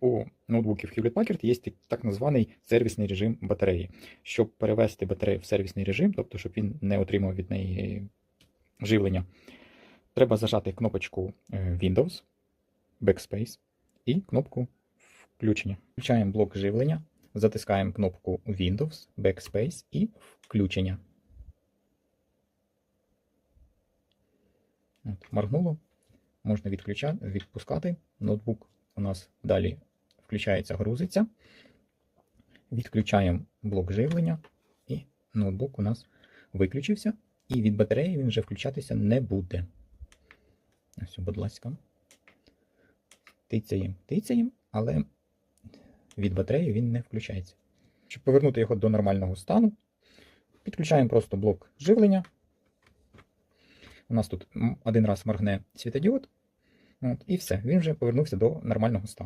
у ноутбуків Hewlett Packard є так- званий сервісний режим батареї. Щоб перевести батарею в сервісний режим, тобто щоб він не отримав від неї живлення, треба зажати кнопочку е, Windows, Backspace і кнопку включення. Включаємо блок живлення, затискаємо кнопку Windows, Backspace і включення. От, моргнуло. Можна відключати, відпускати. Ноутбук у нас далі включається, грузиться. Відключаємо блок живлення, і ноутбук у нас виключився. І від батареї він вже включатися не буде. Ось, будь ласка. Тицяємо, тицяємо, але від батареї він не включається. Щоб повернути його до нормального стану, підключаємо просто блок живлення. У нас тут один раз моргне світодіод. От, і все, він вже повернувся до нормального стану.